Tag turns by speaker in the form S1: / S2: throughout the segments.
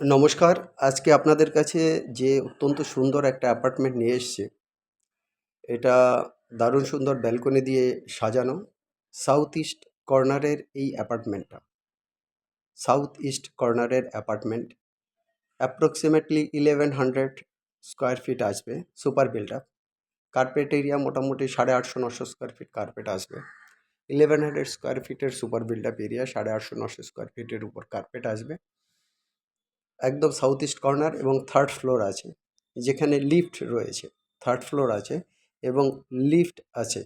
S1: নমস্কার। আজকে আপনাদের কাছে যে অত্যন্ত সুন্দর একটা অ্যাপার্টমেন্ট নিয়ে এসেছি, এটা দারুণ সুন্দর ব্যালকনি দিয়ে সাজানো সাউথ ইস্ট কর্নারের এই অ্যাপার্টমেন্টটা। সাউথ ইস্ট কর্নারের apartment. Approximately eleven hundred square feet আসবে super build up carpet area মোটামুটি সাড়ে আটশো নশো স্কোয়ার ফিট কার্পেট আসবে। ইলেভেন হান্ড্রেড স্কোয়ার ফিটের সুপার বিল্ড আপ এরিয়া সাড়ে আটশো নশো স্কোয়ার ফিটের উপর কার্পেট আসবে। একদম সাউথ ইস্ট কর্নার এবং থার্ড ফ্লোর আছে। যেখানে লিফট রয়েছে থার্ড ফ্লোর আছে এবং লিফট আছে।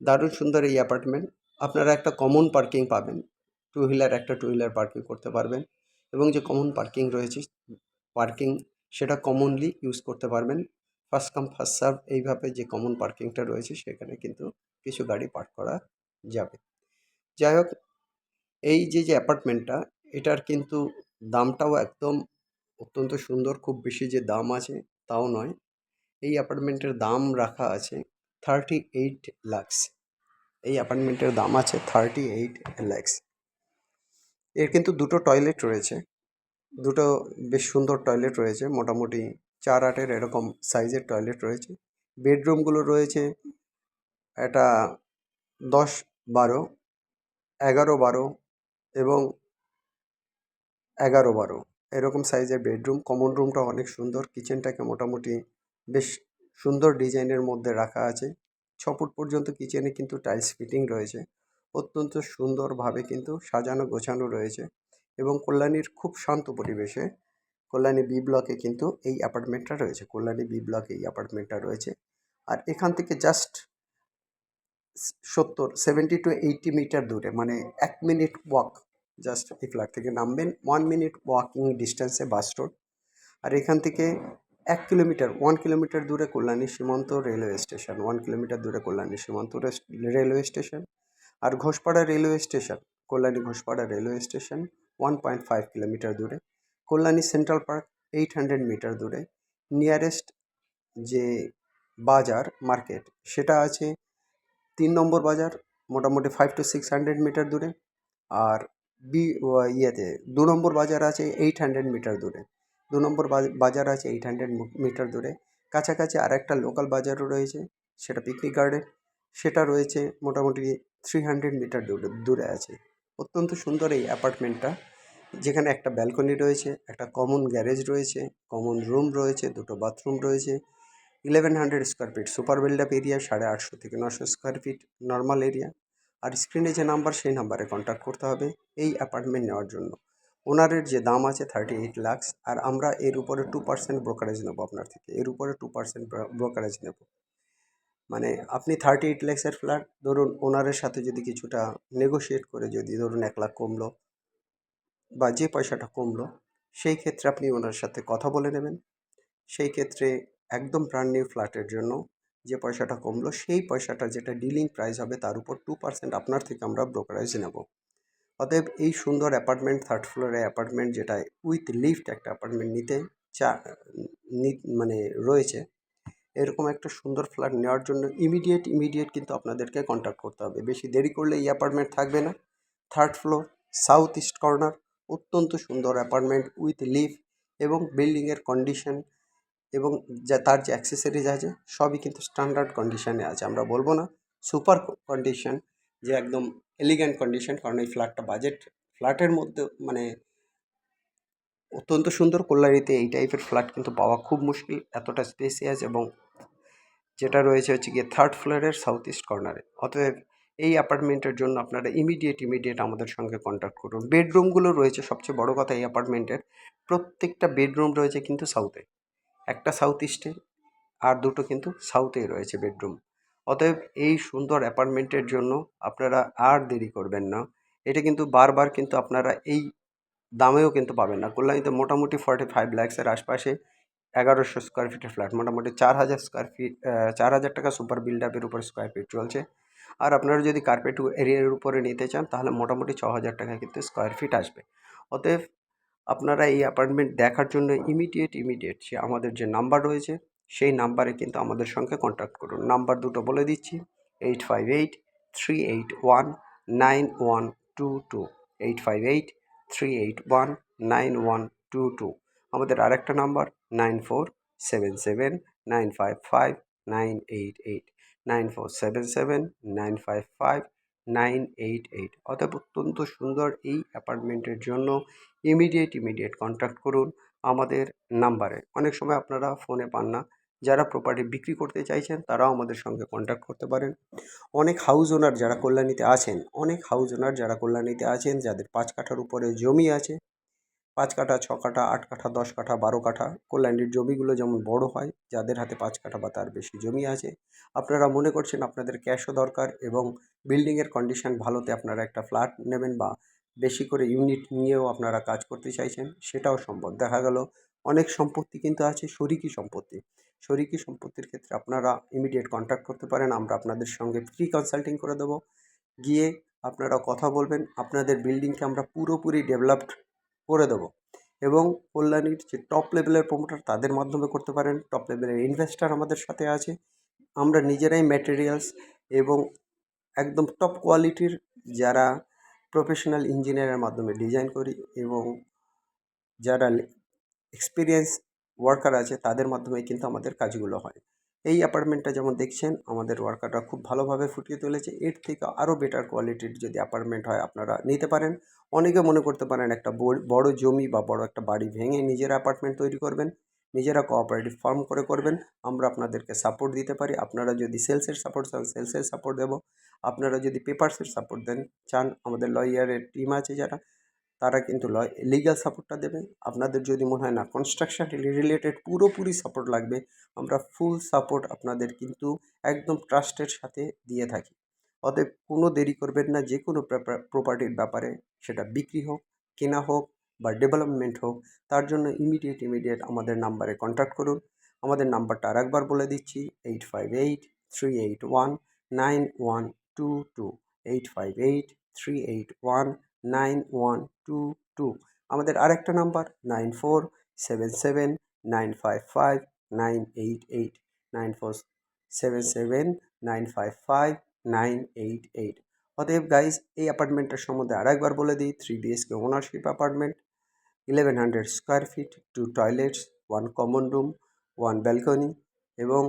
S1: দারুণ সুন্দর এই অ্যাপার্টমেন্ট আপনারা একটা কমন পার্কিং পাবেন। টু হুইলার একটা টু হুইলার পার্কিং করতে পারবেন এবং যে কমন পার্কিং রয়েছে পার্কিং সেটা কমনলি ইউজ করতে পারবেন। ফার্স্ট কাম ফার্স্ট সার্ভ এইভাবে যে কমন পার্কিংটা রয়েছে, সেখানে কিন্তু কিছু গাড়ি পার্ক করা যাবে। যাই হোক, এই যে যে অ্যাপার্টমেন্টটা এটার কিন্তু দামটাও একদম অত্যন্ত সুন্দর, খুব বেশি যে দাম আছে তাও নয়। এই অ্যাপার্টমেন্টের দাম রাখা আছে থার্টি এইট লাক্স এই অ্যাপার্টমেন্টের দাম আছে থার্টি এইট ল্যাক্স এর কিন্তু দুটো টয়লেট রয়েছে। দুটো বেশ সুন্দর টয়লেট রয়েছে, মোটামুটি চার আটের এরকম সাইজের টয়লেট রয়েছে। বেডরুমগুলো রয়েছে এটা দশ বারো, এগারো বারো এবং এগারো বারো। এরকম সাইজের বেডরুম কমন রুমটা অনেক সুন্দর। কিচেনটাকে মোটামুটি বেশ সুন্দর ডিজাইনের মধ্যে রাখা আছে। ছ ফুট পর্যন্ত কিচেনে কিন্তু টাইলস ফিটিং রয়েছে। অত্যন্ত সুন্দরভাবে কিন্তু সাজানো গোছানো রয়েছে এবং কল্যাণীর খুব শান্ত পরিবেশে কল্যাণী বি ব্লকে কিন্তু এই অ্যাপার্টমেন্টটা রয়েছে। কল্যাণী বি ব্লকে এই অ্যাপার্টমেন্টটা রয়েছে। আর এখান থেকে জাস্ট সত্তর সেভেন্টি টু এইটি মিটার দূরে মানে এক মিনিট ওয়াক জাস্ট এই ফ্ল্যাট থেকে নামবেন। ওয়ান মিনিট ওয়াকিং ডিস্টেন্সে বাস রোড আর এখান থেকে এক কিলোমিটার ওয়ান কিলোমিটার দূরে Kalyani Simanta railway station one kilometre দূরে কল্যাণী সীমান্ত রেলওয়ে স্টেশন আর Ghoshpara railway station Kalyani Ghoshpara railway station one point five kilometre দূরে। Kalyani central park eight hundred metre দূরে। Nearest যে বাজার মার্কেট সেটা আছে তিন নম্বর বাজার, মোটামুটি five to six hundred metre দূরে। আর বি ইয়েতে, দু নম্বর বাজার আছে এইট হান্ড্রেড মিটার দূরে। দু নম্বর বাজার আছে এইট হান্ড্রেড মিটার দূরে। কাছাকাছি আর একটা লোকাল বাজারও রয়েছে, সেটা পিকনিক গার্ডেন সেটা রয়েছে মোটামুটি থ্রি হান্ড্রেড মিটার দূরে দূরে আছে। অত্যন্ত সুন্দর এই অ্যাপার্টমেন্টটা যেখানে একটা ব্যালকনি রয়েছে, একটা কমন গ্যারেজ রয়েছে কমন রুম রয়েছে, দুটো বাথরুম রয়েছে eleven hundred square feet super build up area সাড়ে আটশো থেকে নশো স্কোয়ার ফিট নর্মাল এরিয়া আর স্ক্রিনে যে নাম্বার সেই নাম্বারে কন্ট্যাক্ট করতে হবে এই অ্যাপার্টমেন্ট নেওয়ার জন্য। ওনারের যে দাম আছে থার্টি এইট লাক্স আর আমরা এর উপরে টু পার্সেন্ট ব্রোকারেজ নেব আপনার থেকে। এর উপরে টু পার্সেন্ট ব্রোকারেজ নেব। মানে আপনি থার্টি এইট ল্যাক্সের ফ্ল্যাট ধরুন ওনারের সাথে যদি কিছুটা নেগোশিয়েট করে যদি ধরুন এক লাখ কমলো বা যে পয়সাটা কমলো, সেই ক্ষেত্রে আপনি ওনার সাথে কথা বলে নেবেন। সেই ক্ষেত্রে একদম ব্র্যান্ড নিউ ফ্ল্যাটের জন্য যে পয়সাটা কমলো, সেই পয়সাটা যেটা ডিলিং প্রাইস হবে তার উপর টু পার্সেন্ট আপনার থেকে আমরা ব্রোকারেজ নেব। অতএব এই সুন্দর অ্যাপার্টমেন্ট থার্ড ফ্লোরে অ্যাপার্টমেন্ট যেটা উইথ লিফট একটা অ্যাপার্টমেন্ট নিতে চা মানে রয়েছে, এরকম একটা সুন্দর ফ্ল্যাট নেওয়ার জন্য ইমিডিয়েট ইমিডিয়েট কিন্তু আপনাদেরকে কন্ট্যাক্ট করতে হবে। বেশি দেরি করলে এই অ্যাপার্টমেন্ট থাকবে না। Third floor south east corner অত্যন্ত সুন্দর অ্যাপার্টমেন্ট উইথ লিফট এবং বিল্ডিংয়ের কন্ডিশন এবং যা, তার যে অ্যাক্সেসরিজ আছে, সবই কিন্তু স্ট্যান্ডার্ড কন্ডিশনে আছে। আমরা বলব না সুপার কন্ডিশন যে একদম এলিগ্যান্ট কন্ডিশন কারণ এই ফ্ল্যাটটা বাজেট ফ্ল্যাটের মধ্যে মানে অত্যন্ত সুন্দর কল্যাণীতে এই টাইপের ফ্ল্যাট কিন্তু পাওয়া খুব মুশকিল, এতটা স্পেসিয়াস এবং যেটা রয়েছে হচ্ছে গিয়ে থার্ড ফ্লোরের সাউথ ইস্ট কর্নারে অতএব এই অ্যাপার্টমেন্টের জন্য আপনারা ইমিডিয়েট ইমিডিয়েট আমাদের সঙ্গে কন্ট্যাক্ট করুন। বেডরুমগুলো রয়েছে, সবচেয়ে বড় কথা এই অ্যাপার্টমেন্টের প্রত্যেকটা বেডরুম রয়েছে কিন্তু সাউথে একটা সাউথ ইস্টে আর দুটো কিন্তু সাউথেই রয়েছে বেডরুম অতএব এই সুন্দর অ্যাপার্টমেন্টের জন্য আপনারা আর দেরি করবেন না। এটা কিন্তু বারবার কিন্তু আপনারা এই দামেও কিন্তু পাবেন না। কল্যাণীতে মোটামুটি ফর্টি ফাইভ ল্যাক্সের আশপাশে এগারোশো স্কোয়ার ফিটের ফ্ল্যাট মোটামুটি চার হাজার স্কোয়ার ফিট চার হাজার টাকা সুপার বিল্ড আপের উপর স্কোয়ার ফিট চলছে। আর আপনারা যদি কার্পেট এরিয়ার উপরে নিতে চান, তাহলে মোটামুটি ছ হাজার টাকা কিন্তু স্কোয়ার ফিট আসবে। অতএব আপনারা এই অ্যাপার্টমেন্ট দেখার জন্য ইমিডিয়েট ইমিডিয়েট সে আমাদের যে নাম্বার রয়েছে, সেই নাম্বারে কিন্তু আমাদের সঙ্গে কন্ট্যাক্ট করুন। নাম্বার দুটো বলে দিচ্ছি eight five eight three eight one nine one two two eight five eight three eight one nine one two two আমাদের আরেকটা number nine four seven seven nine five five nine eight eight nine four seven seven nine five five nine eight eight. অতএব অত্যন্ত সুন্দর এই অ্যাপার্টমেন্টের জন্য immediate immediate contact করুন আমাদের নাম্বারে। অনেক সময় আপনারা ফোনে পান না। যারা প্রপার্টি বিক্রি করতে চাইছেন, তারাও আমাদের সঙ্গে কন্ট্যাক্ট করতে পারেন। অনেক হাউস ওনার যারা কল্যাণীতে আছেন, অনেক হাউস ওনার যারা কল্যাণীতে আছেন, যাদের পাঁচ কাঠার উপরে জমি আছে পাঁচ কাঠা, ছ কাঠা, আট কাঠা, দশ কাঠা, বারো কাঠা কল্যাণীর জমিগুলো যেমন বড় হয়, যাদের হাতে পাঁচ কাঠা বা তার বেশি জমি আছে, আপনারা মনে করছেন আপনাদের ক্যাশও দরকার এবং বিল্ডিংয়ের কন্ডিশন ভালোতে আপনারা একটা ফ্ল্যাট নেবেন বা বেশি করে ইউনিট নিয়েও আপনারা কাজ করতে চাইছেন, সেটাও সম্ভব। দেখা গেল অনেক সম্পত্তি কিন্তু আছে শরিকি সম্পত্তি। শরিকি সম্পত্তির ক্ষেত্রে আপনারা ইমিডিয়েট কন্ট্যাক্ট করতে পারেন, আমরা আপনাদের সঙ্গে ফ্রি কনসাল্টিং করে দেবো। গিয়ে আপনারা কথা বলবেন, আপনাদের বিল্ডিংকে আমরা পুরোপুরি ডেভেলপড করে দেবো। এবং কল্যাণীর যে টপ লেভেলের প্রমোটার তাদের মাধ্যমে করতে পারেন। টপ লেভেলের ইনভেস্টার আমাদের সাথে আছে। আমরা নিজেরাই ম্যাটেরিয়ালস এবং একদম টপ কোয়ালিটির যারা প্রফেশনাল ইঞ্জিনিয়ারের মাধ্যমে ডিজাইন করি এবং যারা এক্সপিরিয়েন্স ওয়ার্কার আছে তাদের মাধ্যমে কিন্তু আমাদের কাজগুলো হয়। এই অ্যাপার্টমেন্টটা যেমন দেখছেন, আমাদের ওয়ার্কাররা খুব ভালোভাবে ফুটিয়ে তুলেছে। এর থেকে আরও বেটার কোয়ালিটির যদি অ্যাপার্টমেন্ট হয়, আপনারা নিতে পারেন। অনেকে মনে করতে পারেন একটা বড় জমি বা বড় একটা বাড়ি ভেঙে নিজের অ্যাপার্টমেন্ট তৈরি করবেন, নিজেরা কোঅপারেটিভ ফার্ম করে করবেন। আমরা আপনাদেরকে সাপোর্ট দিতে পারি। আপনারা যদি সেলসের সাপোর্ট চান সেলসের সাপোর্ট দেবো। আপনারা যদি পেপারসের সাপোর্ট দেন, চান, আমাদের লয়ারের টিম আছে যারা তারা কিন্তু লিগাল সাপোর্টটা দেবে। আপনাদের যদি মনে হয় না কনস্ট্রাকশন রিলেটেড পুরোপুরি সাপোর্ট লাগবে, আমরা ফুল সাপোর্ট আপনাদের কিন্তু একদম ট্রাস্টের সাথে দিয়ে থাকি। অতএব কোনো দেরি করবেন না, যে কোনো প্রপার্টির ব্যাপারে সেটা বিক্রি হোক, কেনা হোক বা ডেভেলপমেন্ট হোক, তার জন্য ইমিডিয়েট ইমিডিয়েট আমাদের নাম্বারে কন্ট্যাক্ট করুন। আমাদের নাম্বারটা আরেকবার বলে দিচ্ছি eight five eight three eight one nine one two two eight five eight three eight one nine one two two আমাদের আরেকটা number nine four seven seven nine five five nine eight eight nine four seven seven nine five five nine eight eight অতএব guys এই অ্যাপার্টমেন্টটার সম্বন্ধে আরেকবার বলে দিই three BHK ownership apartment eleven hundred square feet two toilets one common room one balcony এবং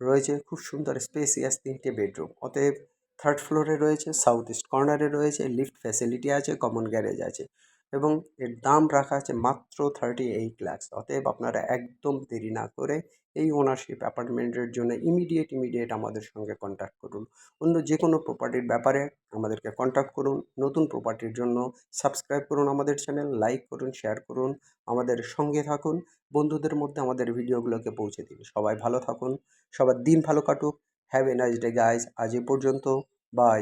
S1: রয়েছে খুব সুন্দর স্পেসিয়াস তিনটে বেডরুম অতএব থার্ড ফ্লোরে রয়েছে সাউথ ইস্ট কর্নারে রয়েছে, লিফট ফ্যাসিলিটি আছে, কমন গ্যারেজ আছে এবং এর দাম রাখা আছে মাত্র থার্টি এইট ল্যাক্স অতএব আপনারা একদম দেরি না করে এই ওনারশিপ অ্যাপার্টমেন্টের জন্য ইমিডিয়েট ইমিডিয়েট আমাদের সঙ্গে কন্ট্যাক্ট করুন। অন্য যে কোনো প্রপার্টির ব্যাপারে আমাদেরকে কন্ট্যাক্ট করুন। নতুন প্রপার্টির জন্য সাবস্ক্রাইব করুন আমাদের চ্যানেল লাইক করুন শেয়ার করুন, আমাদের সঙ্গে থাকুন। বন্ধুদের মধ্যে আমাদের ভিডিওগুলোকে পৌঁছে দিন। সবাই ভালো থাকুন, সবার দিন ভালো কাটুক। have a nice day guys আজ এ পর্যন্ত বাই